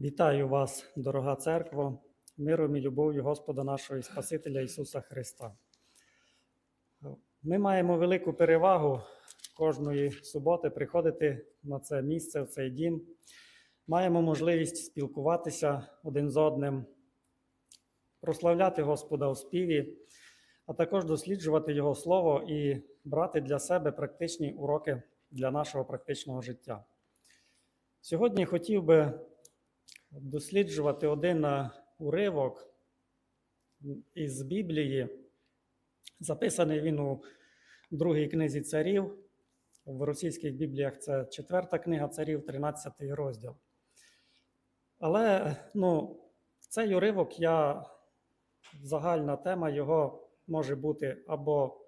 Вітаю вас, дорога церква, миром і любов'ю Господа нашого і Спасителя Ісуса Христа. Ми маємо велику перевагу кожної суботи приходити на це місце, в цей дім. Маємо можливість спілкуватися один з одним, прославляти Господа у співі, а також досліджувати Його Слово і брати для себе практичні уроки для нашого практичного життя. Сьогодні хотів би досліджувати один уривок із Біблії. Записаний він у другій книзі царів. В російських бібліях це четверта книга царів, 13 розділ. Але ну, цей уривок я загальна тема його може бути або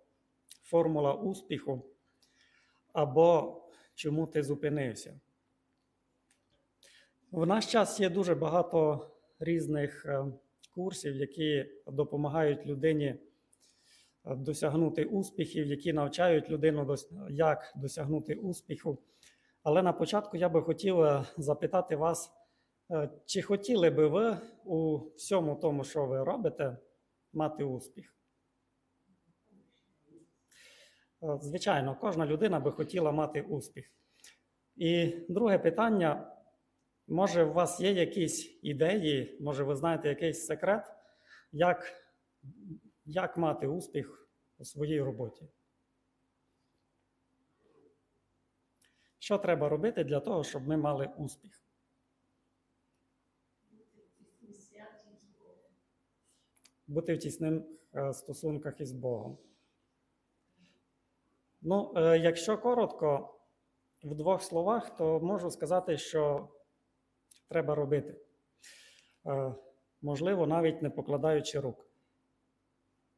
формула успіху, або чому ти зупинився. В наш час є дуже багато різних е, курсів, які допомагають людині е, досягнути успіхів, які навчають людину, як досягнути успіху. Але на початку я би хотів е, запитати вас, чи хотіли би ви у всьому тому, що ви робите, мати успіх? Звичайно, кожна людина би хотіла мати успіх. І друге питання. Може, у вас є якісь ідеї, може, ви знаєте якийсь секрет, як, як мати успіх у своїй роботі? Що треба робити для того, щоб ми мали успіх? Бути в тісних е, стосунках із Богом. Ну, е, якщо коротко, в двох словах, то можу сказати, що треба робити. Е, Можливо, навіть не покладаючи рук.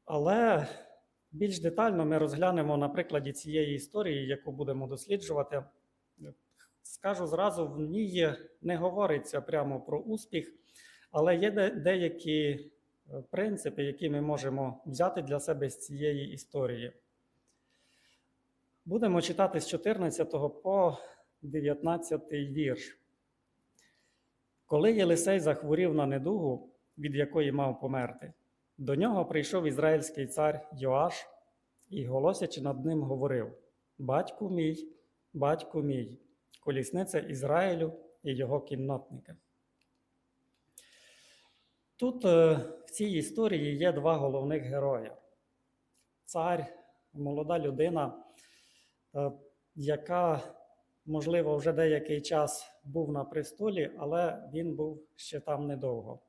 Але більш детально ми розглянемо на прикладі цієї історії, яку будемо досліджувати. Скажу зразу, в ній не говориться прямо про успіх, але є деякі е, принципи, які ми можемо взяти для себе з цієї історії. Будемо читати з 14 по 19 вірш. Коли Єлисей захворів на недугу, від якої мав померти, до нього прийшов ізраїльський цар Йоаш і, голосячи над ним, говорив: Батьку мій, батьку мій, колісниця Ізраїлю і його кіннотника. Тут е, в цій історії є два головних герої: цар, молода людина, е, яка можливо, вже деякий час був на престолі, але він був ще там недовго.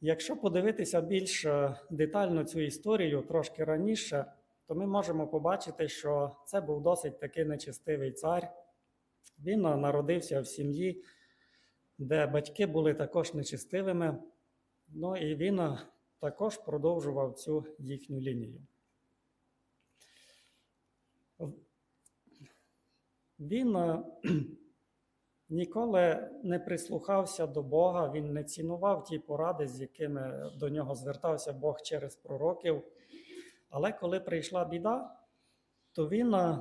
Якщо подивитися більш е, детально цю історію трошки раніше, то ми можемо побачити, що це був досить таки нечестивий цар. Він е, народився в сім'ї, де батьки були також нечестивими. Ну і він е, також продовжував цю їхню лінію. Він е, ніколи не прислухався до Бога, він не цінував ті поради, з якими до нього звертався Бог через пророків. Але коли прийшла біда, то він, е,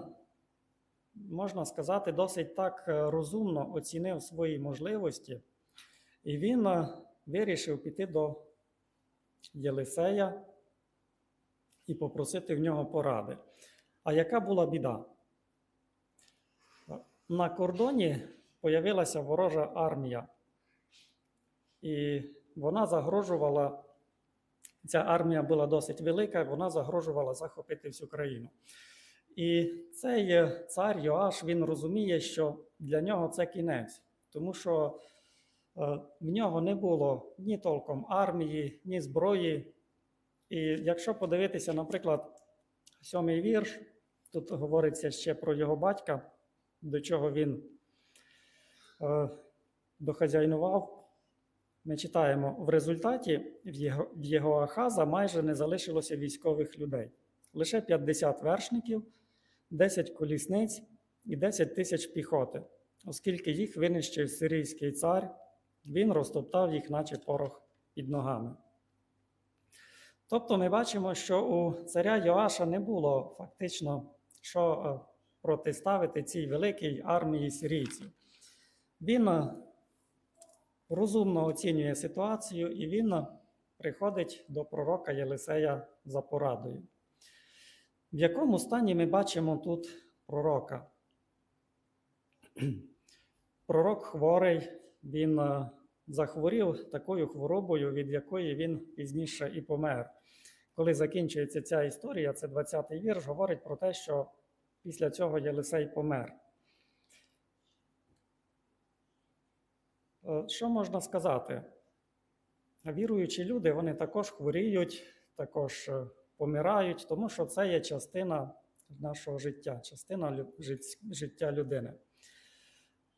можна сказати, досить так е, розумно оцінив свої можливості, і він вирішив піти до Єлисея і попросити в нього поради. А яка була біда? На кордоні появилася ворожа армія, і вона загрожувала, ця армія була досить велика, вона загрожувала захопити всю країну. І цей цар Йоаш він розуміє, що для нього це кінець, тому що е, в нього не було ні толком армії, ні зброї. І якщо подивитися, наприклад, сьомий вірш, тут говориться ще про його батька до чого він е, дохазяйнував. Ми читаємо: в результаті в його, в його Ахаза майже не залишилося військових людей. Лише 50 вершників, 10 колісниць і 10 тисяч піхоти, оскільки їх винищив сирійський цар, він розтоптав їх, наче порох під ногами. Тобто ми бачимо, що у царя Йоаша не було фактично що е, протиставити цій великій армії сирійців. Він е, розумно оцінює ситуацію, і він приходить до пророка Єлисея за порадою. В якому стані ми бачимо тут пророка? Пророк хворий, він е, захворів такою хворобою, від якої він пізніше і помер. Коли закінчується ця історія, це 20-й вірш, говорить про те, що після цього Єлисей помер. Е, Що можна сказати? Віруючі люди вони також хворіють, також е, помирають, тому що це є частина нашого життя, частина життя людини.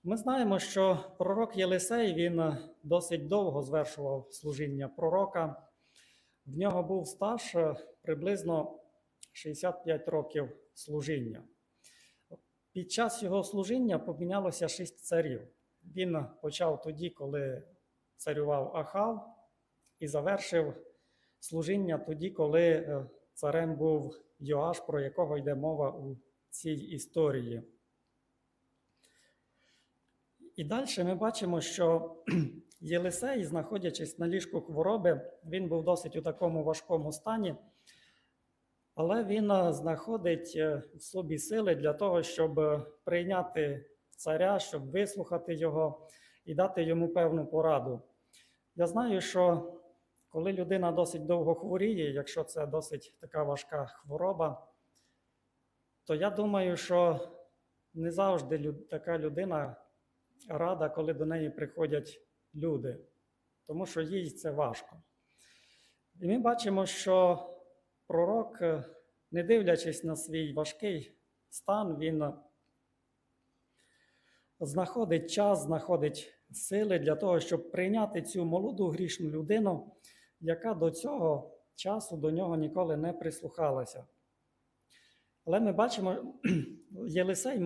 Ми знаємо, що пророк Єлисей він е, досить довго звершував служіння пророка. В нього був стаж приблизно 65 років служіння. Під час його служіння помінялося шість царів. Він почав тоді, коли царював Ахав, і завершив служіння тоді, коли е, царем був Йоаш, про якого йде мова у цій історії. І далі ми бачимо, що Єлисей, знаходячись на ліжку хвороби, він був досить у такому важкому стані, але він е, знаходить е, в собі сили для того, щоб е, прийняти царя, щоб вислухати його і дати йому певну пораду. Я знаю, що коли людина досить довго хворіє, якщо це досить така важка хвороба, то я думаю, що не завжди така людина рада, коли до неї приходять люди, тому що їй це важко. І ми бачимо, що пророк, е, не дивлячись на свій важкий стан, він знаходить час, знаходить сили для того, щоб прийняти цю молоду грішну людину, яка до цього часу до нього ніколи не прислухалася. Але ми бачимо, Єлисей,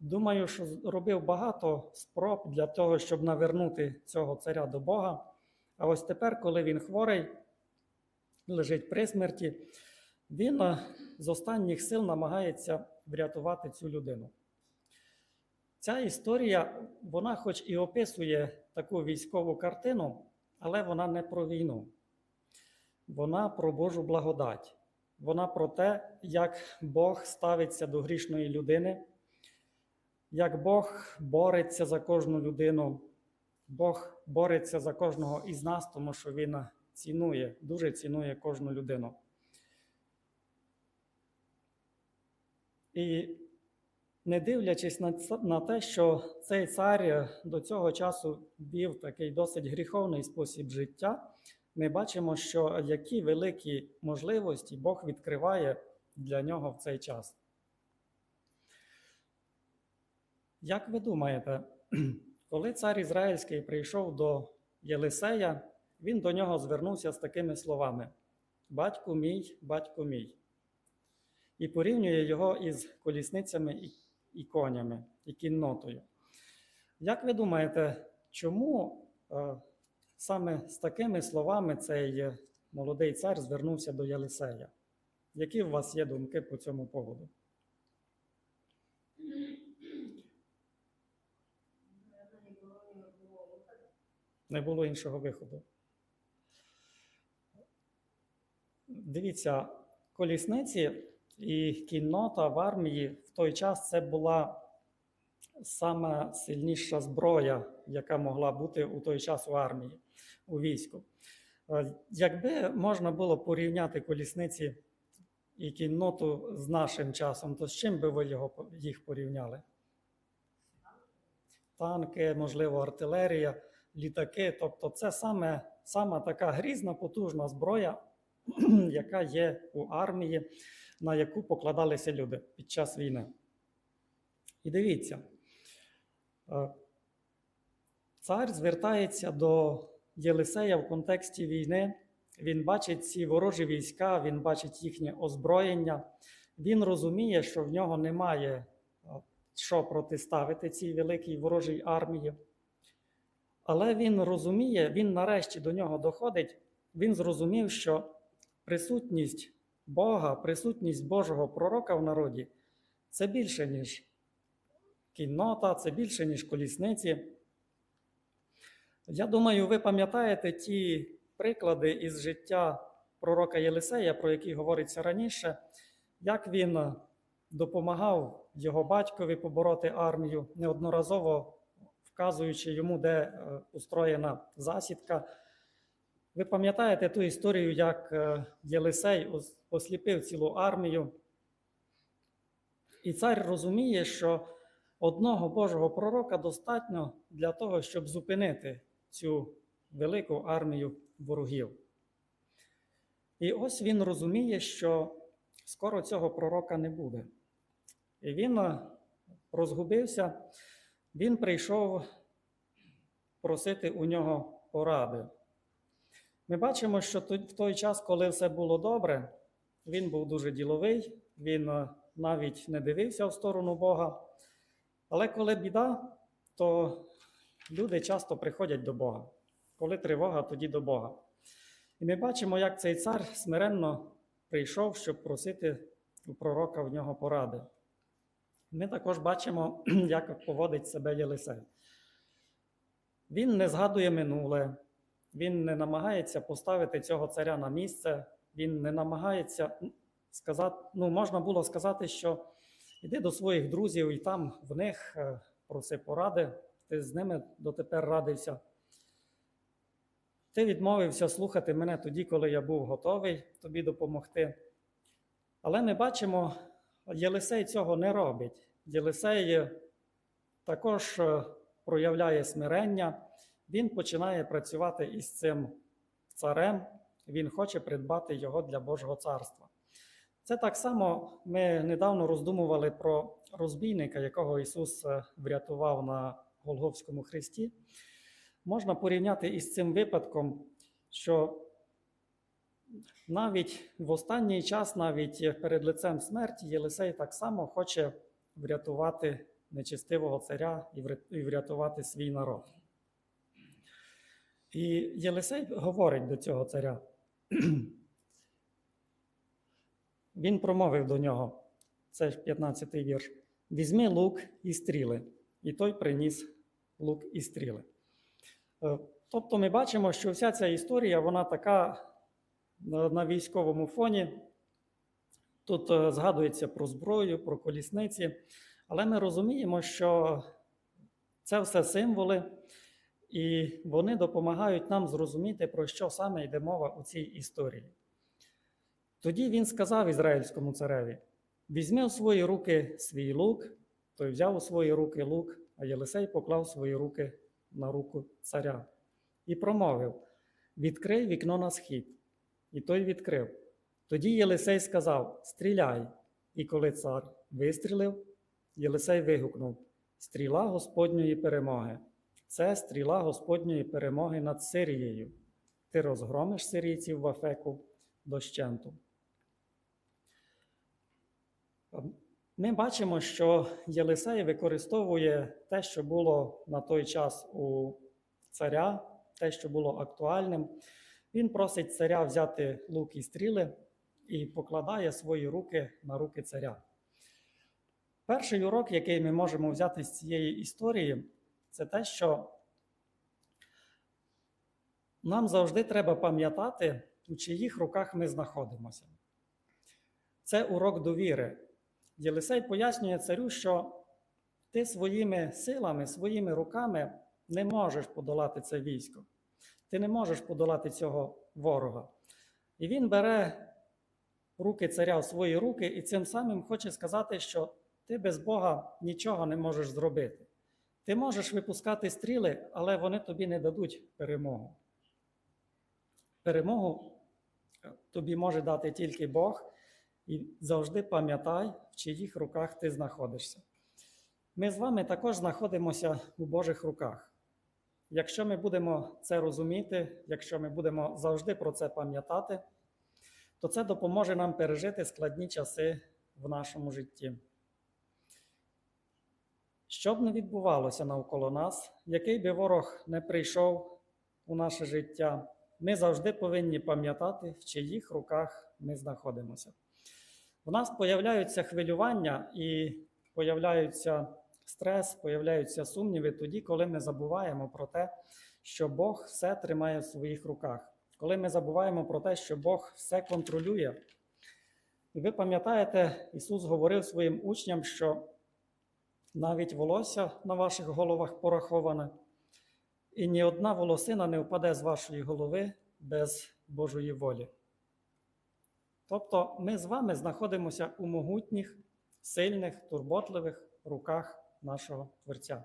думаю, що робив багато спроб для того, щоб навернути цього царя до Бога. А ось тепер, коли він хворий, лежить при смерті, він е, з останніх сил намагається врятувати цю людину. Ця історія, вона хоч і описує таку військову картину, але вона не про війну. Вона про Божу благодать. Вона про те, як Бог ставиться до грішної людини, як Бог бореться за кожну людину. Бог бореться за кожного із нас, тому що Він цінує, дуже цінує кожну людину. І не дивлячись на, те, що цей цар е, до цього часу вів такий досить гріховний спосіб життя, ми бачимо, що які великі можливості Бог відкриває для нього в цей час. Як ви думаєте, коли цар Ізраїльський прийшов до Єлисея, він до нього звернувся з такими словами: Батьку мій, батьку мій. І порівнює його із колісницями і, і конями, і кіннотою. Як ви думаєте, чому е, саме з такими словами цей е, молодий цар звернувся до Єлисея? Які у вас є думки по цьому поводу? Не було іншого виходу. Дивіться, колісниці і кіннота в армії в той час це була сама сильніша зброя, яка могла бути у той час у армії, у війську. Е, Якби можна було порівняти колісниці і кінноту з нашим часом, то з чим би ви його, їх порівняли? Танки, можливо, артилерія, літаки. Тобто, це саме, сама така грізна, потужна зброя, яка є у армії, на яку покладалися люди під час війни. І дивіться, е, цар звертається до Єлисея в контексті війни. Він бачить ці ворожі війська, він бачить їхнє озброєння. Він розуміє, що в нього немає е, що протиставити цій великій ворожій армії. Але він розуміє, він нарешті до нього доходить. Він зрозумів, що присутність Бога, присутність Божого пророка в народі це більше, ніж кіннота, це більше, ніж колісниці. Я думаю, ви пам'ятаєте ті приклади із життя пророка Єлисея, про які говориться раніше, як він допомагав його батькові побороти армію, неодноразово вказуючи йому, де е, устроєна засідка. Ви пам'ятаєте ту історію, як е, Єлисей осліпив цілу армію, і цар розуміє, що одного Божого пророка достатньо для того, щоб зупинити цю велику армію ворогів. І ось він розуміє, що скоро цього пророка не буде. І він е, розгубився, він прийшов просити у нього поради. Ми бачимо, що в той час, коли все було добре, він був дуже діловий, він е, навіть не дивився в сторону Бога. Але коли біда, то люди часто приходять до Бога. Коли тривога, тоді до Бога. І ми бачимо, як цей цар смиренно прийшов, щоб просити у пророка в нього поради. Ми також бачимо, як поводить себе Єлисей. Він не згадує минуле, він не намагається поставити цього царя на місце, він не намагається сказати, ну, можна було сказати, що іди до своїх друзів і там в них е, проси поради, ти з ними дотепер радився. Ти відмовився слухати мене тоді, коли я був готовий тобі допомогти. Але ми бачимо, Єлисей цього не робить. Єлисей також е, проявляє смирення, він починає працювати із цим царем, він хоче придбати його для Божого царства. Це так само ми недавно роздумували про розбійника, якого Ісус е, врятував на Голговському хресті. Можна порівняти із цим випадком, що навіть в останній час, навіть перед лицем смерті, Єлисей так само хоче врятувати нечестивого царя і врятувати свій народ. І Єлисей говорить до цього царя. Він промовив до нього, це ж 15-й вірш: Візьми лук і стріли. І той приніс лук і стріли. Е, Тобто ми бачимо, що вся ця історія, вона така на військовому фоні. Тут е, згадується про зброю, про колісниці, але ми розуміємо, що це все символи, і вони допомагають нам зрозуміти, про що саме йде мова у цій історії. Тоді він сказав ізраїльському цареві: візьми у свої руки свій лук, той взяв у свої руки лук, а Єлисей поклав свої руки на руку царя і промовив: Відкрий вікно на схід. І той відкрив. Тоді Єлисей сказав: Стріляй. І коли цар вистрілив, Єлисей вигукнув: Стріла Господньої перемоги. Це стріла Господньої перемоги над Сирією. Ти розгромиш сирійців в Афеку дощенту. Ми бачимо, що Єлисей використовує те, що було на той час у царя, те, що було актуальним. Він просить царя взяти лук і стріли і покладає свої руки на руки царя. Перший урок, який ми можемо взяти з цієї історії, це те, що нам завжди треба пам'ятати, у чиїх руках ми знаходимося. Це урок довіри. Єлисей пояснює царю, що ти своїми силами, своїми руками не можеш подолати це військо. Ти не можеш подолати цього ворога. І він бере руки царя в свої руки і цим самим хоче сказати, що ти без Бога нічого не можеш зробити. Ти можеш випускати стріли, але вони тобі не дадуть перемогу. Перемогу тобі може дати тільки Бог, і завжди пам'ятай, в чиїх руках ти знаходишся. Ми з вами також знаходимося у Божих руках. Якщо ми будемо це розуміти, якщо ми будемо завжди про це пам'ятати, то це допоможе нам пережити складні часи в нашому житті. Що б не відбувалося навколо нас, який би ворог не прийшов у наше життя, ми завжди повинні пам'ятати, в чиїх руках ми знаходимося. У нас появляються хвилювання і появляються стрес, появляються сумніви тоді, коли ми забуваємо про те, що Бог все тримає в своїх руках. Коли ми забуваємо про те, що Бог все контролює, і ви пам'ятаєте, Ісус говорив своїм учням, що навіть волосся на ваших головах пораховане, і ні одна волосина не впаде з вашої голови без Божої волі. Тобто ми з вами знаходимося у могутніх, сильних, турботливих руках нашого Творця.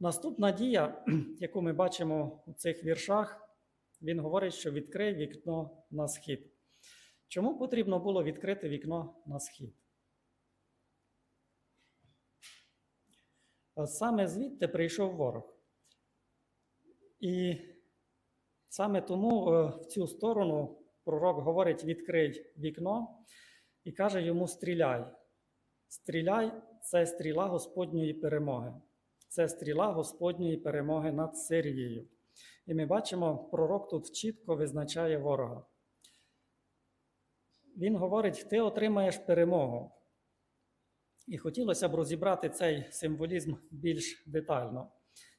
Наступна дія, яку ми бачимо у цих віршах, він говорить, що відкрий вікно на схід. Чому потрібно було відкрити вікно на схід? Саме звідти прийшов ворог. І саме тому е, в цю сторону пророк говорить: відкрий вікно і каже йому: стріляй. Стріляй це стріла Господньої перемоги. Це стріла Господньої перемоги над Сирією. І ми бачимо, пророк тут чітко визначає ворога. Він говорить: ти отримаєш перемогу. І хотілося б розібрати цей символізм більш детально.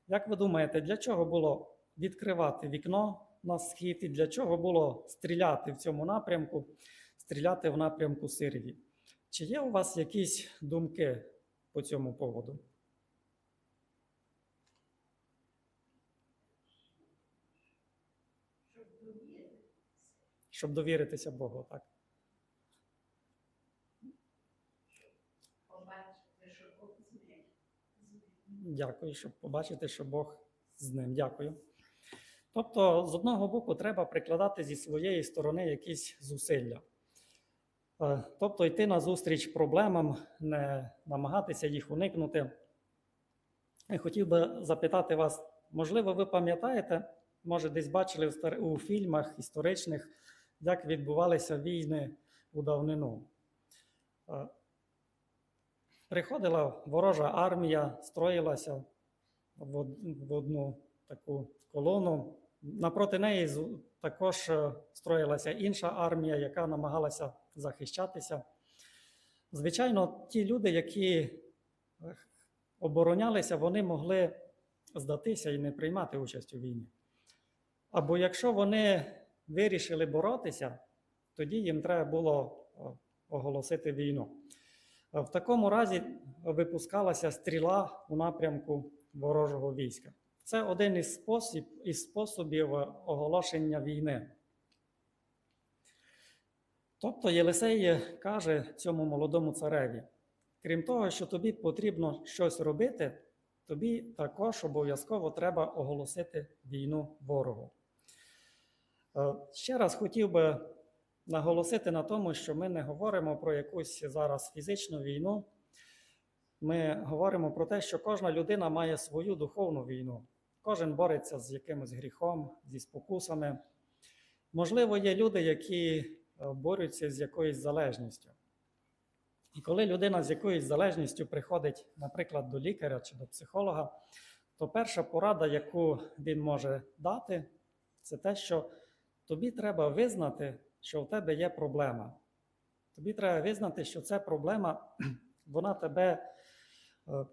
Як ви думаєте, для чого було відкривати вікно на схід і для чого було стріляти в цьому напрямку, стріляти в напрямку Сирії? Чи є у вас якісь думки по цьому поводу? Щоб довіритися Богу, так? побачити, що Бог з ним. Дякую, щоб побачити, що Бог з ним. Дякую. Тобто, з одного боку, треба прикладати зі своєї сторони якісь зусилля. Е, Тобто йти назустріч проблемам, не намагатися їх уникнути. І хотів би запитати вас, можливо, ви пам'ятаєте, може, десь бачили у фільмах історичних, як відбувалися війни у давнину. Приходила ворожа армія, строїлася в одну таку колону. Напроти неї також е, строїлася інша армія, яка намагалася захищатися. Звичайно, ті люди, які е, оборонялися, вони могли здатися і не приймати участь у війні. Або якщо вони вирішили боротися, тоді їм треба було е, оголосити війну. В такому разі випускалася стріла у напрямку ворожого війська. Це один із, спосіб, із способів оголошення війни. Тобто Єлисей каже цьому молодому цареві: крім того, що тобі потрібно щось робити, тобі також обов'язково треба оголосити війну ворогу. Е, Ще раз хотів би наголосити на тому, що ми не говоримо про якусь зараз фізичну війну. Ми говоримо про те, що кожна людина має свою духовну війну. Кожен бореться з якимось гріхом, зі спокусами. Можливо, є люди, які е, борються з якоюсь залежністю. І коли людина з якоюсь залежністю приходить, наприклад, до лікаря чи до психолога, то перша порада, яку він може дати, це те, що тобі треба визнати, що в тебе є проблема. Тобі треба визнати, що ця проблема, вона тебе е,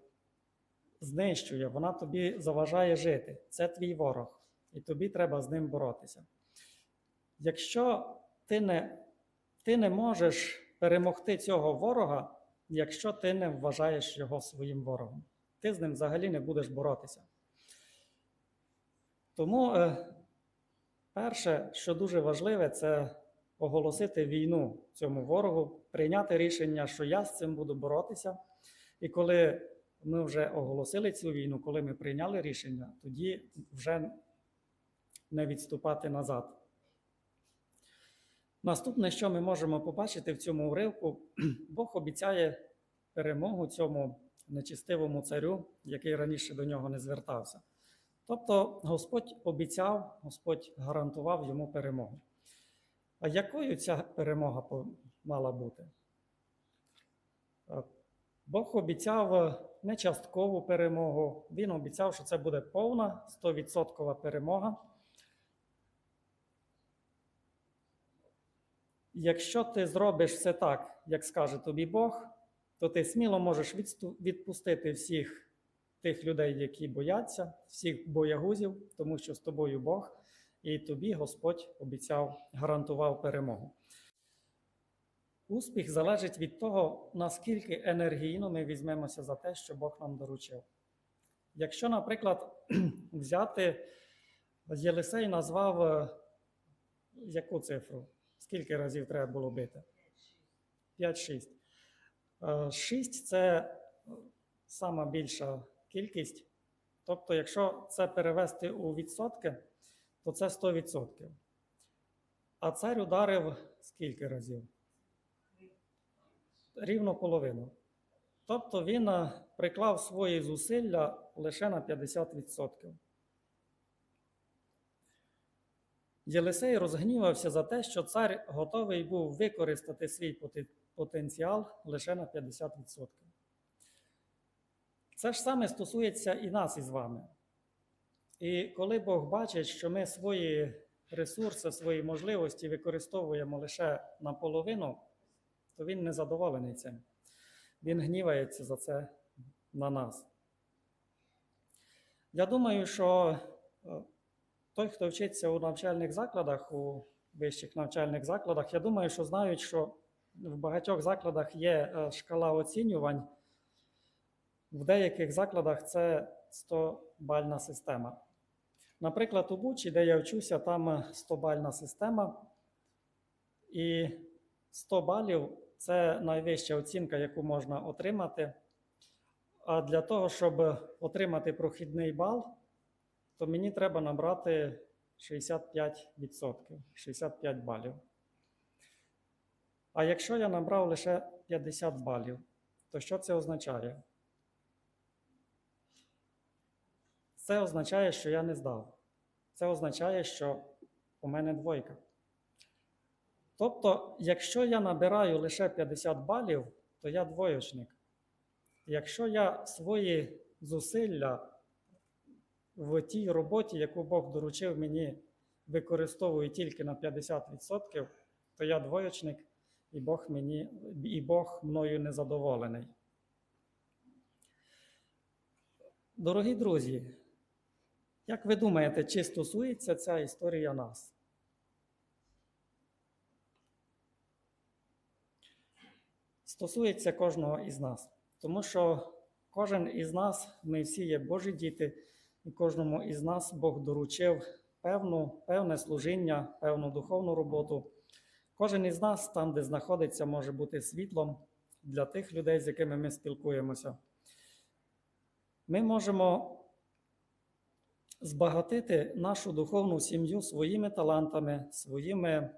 знищує, вона тобі заважає жити. Це твій ворог, і тобі треба з ним боротися. Якщо ти не, ти не можеш перемогти цього ворога, якщо ти не вважаєш його своїм ворогом, ти з ним взагалі не будеш боротися. Тому е, перше, що дуже важливе, це оголосити війну цьому ворогу, прийняти рішення, що я з цим буду боротися. І коли ми вже оголосили цю війну, коли ми прийняли рішення, тоді вже не відступати назад. Наступне, що ми можемо побачити в цьому уривку, Бог обіцяє перемогу цьому нечистивому царю, який раніше до нього не звертався. Тобто Господь обіцяв, Господь гарантував йому перемогу. А якою ця перемога мала бути? Е, Бог обіцяв е, не часткову перемогу, Він обіцяв, що це буде повна 100% перемога. Якщо ти зробиш все так, як скаже тобі Бог, то ти сміло можеш відпустити всіх тих людей, які бояться, всіх боягузів, тому що з тобою Бог, і тобі Господь обіцяв, гарантував перемогу. Успіх залежить від того, наскільки енергійно ми візьмемося за те, що Бог нам доручив. Якщо, наприклад, взяти, Єлисей назвав е, яку цифру? Скільки разів треба було бити? 5-6. 6 це е, сама більша кількість. Тобто, якщо це перевести у відсотки, то це 100%. А цар ударив скільки разів? Рівно половину. Тобто він е, приклав свої зусилля лише на 50%. Єлисей розгнівався за те, що цар готовий був використати свій потенціал лише на 50%. Це ж саме стосується і нас із вами. І коли Бог бачить, що ми свої ресурси, свої можливості використовуємо лише наполовину, то він не задоволений цим. Він гнівається за це на нас. Я думаю, що е, той, хто вчиться у навчальних закладах, у вищих навчальних закладах, я думаю, що знають, що в багатьох закладах є е, шкала оцінювань. В деяких закладах це 100-бальна система. Наприклад, у Бучі, де я вчуся, там 100-бальна система, і 100 балів це найвища оцінка, яку можна отримати. А для того, щоб отримати прохідний бал, то мені треба набрати 65%, 65 балів. А якщо я набрав лише 50 балів, то що це означає? Це означає, що я не здав. Це означає, що у мене двойка. Тобто, якщо я набираю лише 50 балів, то я двоєчник. Якщо я свої зусилля в тій роботі, яку Бог доручив мені, використовую тільки на 50%, то я двоєчник, і Бог, мені, і Бог мною незадоволений. Дорогі друзі, як ви думаєте, чи стосується ця історія нас? Стосується кожного із нас, тому що кожен із нас, ми всі є Божі діти, і кожному із нас Бог доручив певну, певне служіння, певну духовну роботу. Кожен із нас, там, де знаходиться, може бути світлом для тих людей, з якими ми спілкуємося. Ми можемо збагатити нашу духовну сім'ю своїми талантами, своїми,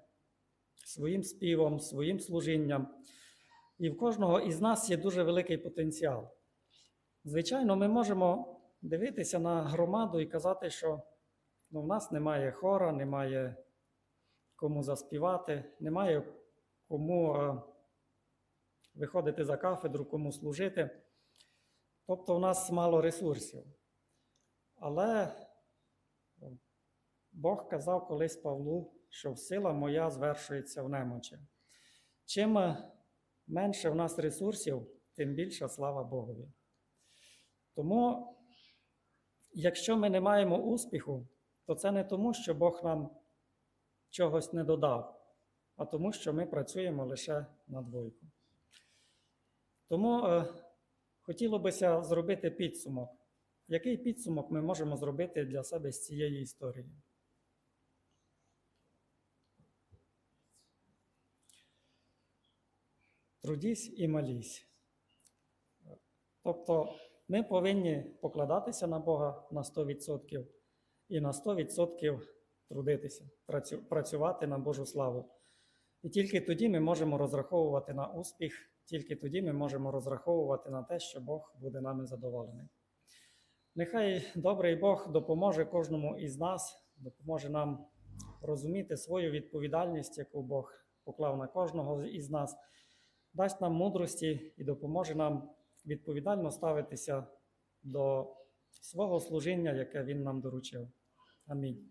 своїм співом, своїм служінням. І в кожного із нас є дуже великий потенціал. Звичайно, ми можемо дивитися на громаду і казати, що ну, в нас немає хора, немає кому заспівати, немає кому е, виходити за кафедру, кому служити. Тобто, в нас мало ресурсів. Але Бог казав колись Павлу, що сила моя звершується в немочі. Чим е, менше в нас ресурсів, тим більша слава Богові. Тому, якщо ми не маємо успіху, то це не тому, що Бог нам чогось не додав, а тому, що ми працюємо лише на двойку. Тому е, хотіло бися зробити підсумок. Який підсумок ми можемо зробити для себе з цієї історії? Трудісь і молісь. Тобто ми повинні покладатися на Бога на 100% і на 100% трудитися, працювати на Божу славу. І тільки тоді ми можемо розраховувати на успіх, тільки тоді ми можемо розраховувати на те, що Бог буде нами задоволений. Нехай добрий Бог допоможе кожному із нас, допоможе нам розуміти свою відповідальність, яку Бог поклав на кожного із нас, дасть нам мудрості і допоможе нам відповідально ставитися до свого служіння, яке Він нам доручив. Амінь.